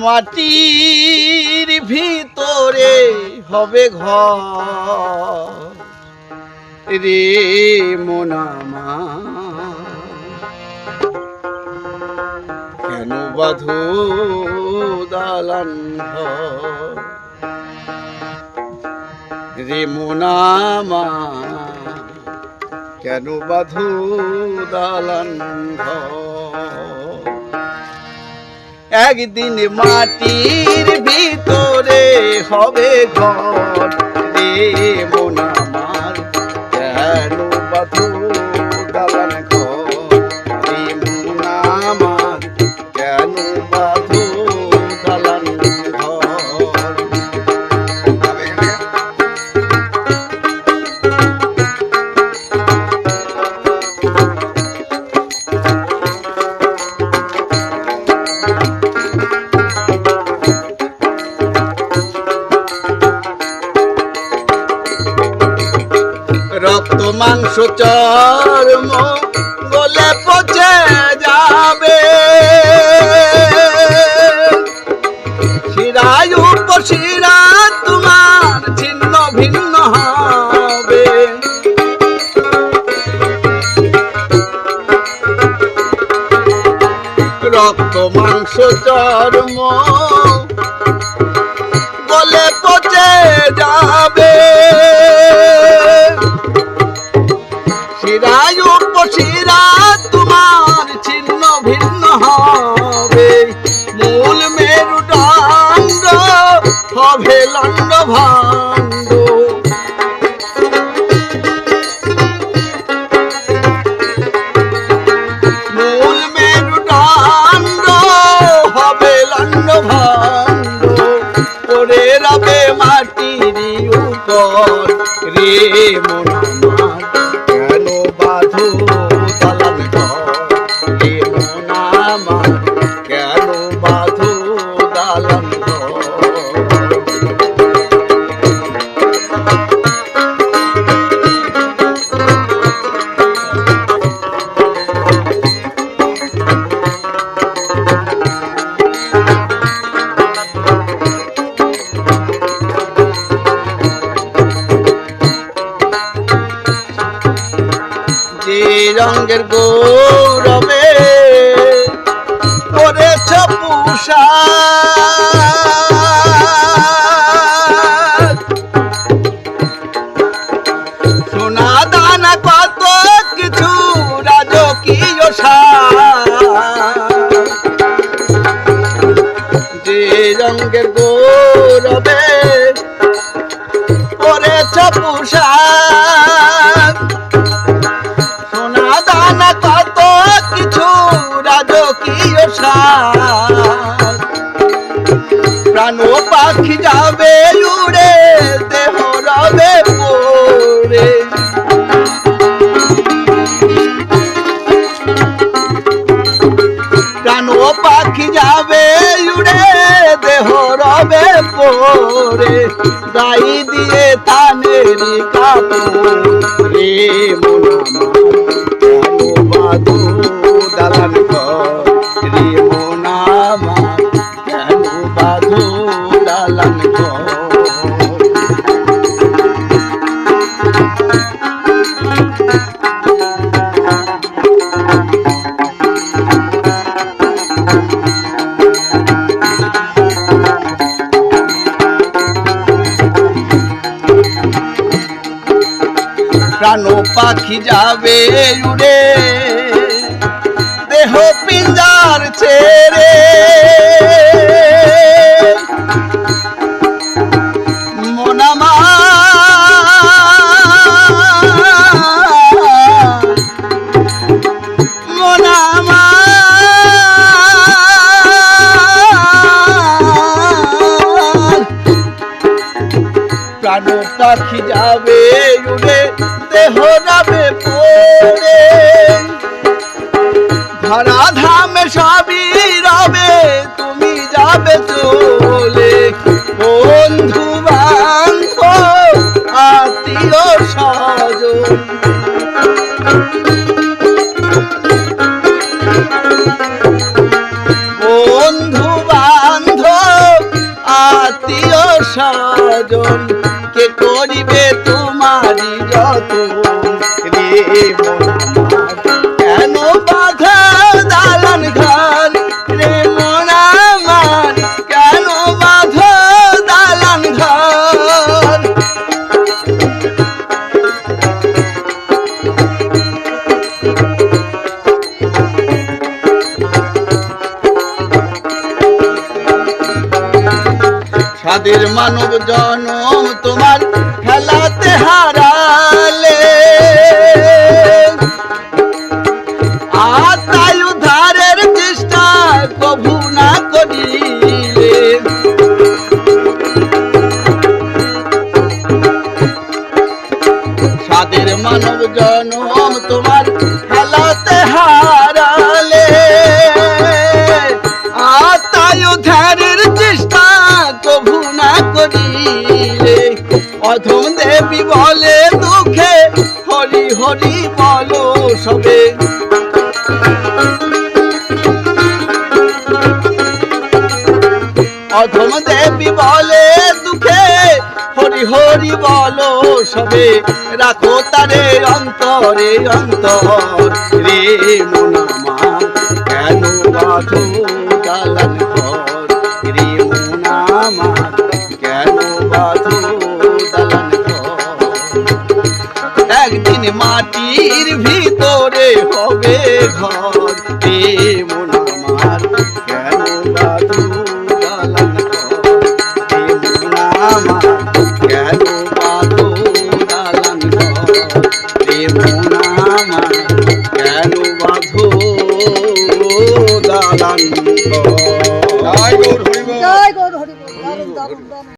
মাটির ভিতরে হবে ঘর। রে মোনামা কেন বাধু দালান? রে মোনামা কেন বাধু দালান একদিন মাটির ভিতরে হবে ঘর। মাংস চর্ম গলে পচে যাবে। শিরায় উপশিরা তোমার ছিন্ন ভিন্ন হবে। রক্ত মাংস চর্ম গলে পচে যাবে। ভিন্ন হবে। মূল মেরুদণ্ড হবে লণ্ড ভাণ্ড রঙের গৌরবে করেছ পুষা। সোনা দানা কিছু রাজকীয় রঙের গৌরবে করেছ পোশাক সাজ প্রাণ পাখি যাবে উড়ে, দেহ রবে পড়ে। প্রাণ পাখি যাবে উড়ে, দেহ রবে পড়ে। গাই দিয়ে তানের কাপড় রে মন প্রাণ পাখি যাবে উড়ে। দেহ পিঞ্জার ছেড়ে পাখি যাবে যুগে দেহ যাবে পড়ে। ধরা ধামে সবই রবে, তুমি যাবে চলে। বন্ধু বান্ধব, আত্মীয় স্বজন। বন্ধু বান্ধব, আত্মীয় স্বজন। করিবে তোমারি যত তোমাদের মানব জনম তোমার খেলাতে হারা অধম দেবী বলে দুঃখে, হরি হরি বলো সবে। অধম দেবী বলে দুঃখে, হরি হরি বলো সবে। রাখো তারে অন্তরে অন্তর, রে মনামা কেন বাধো? মাটির ভিতরে হবে ঘর।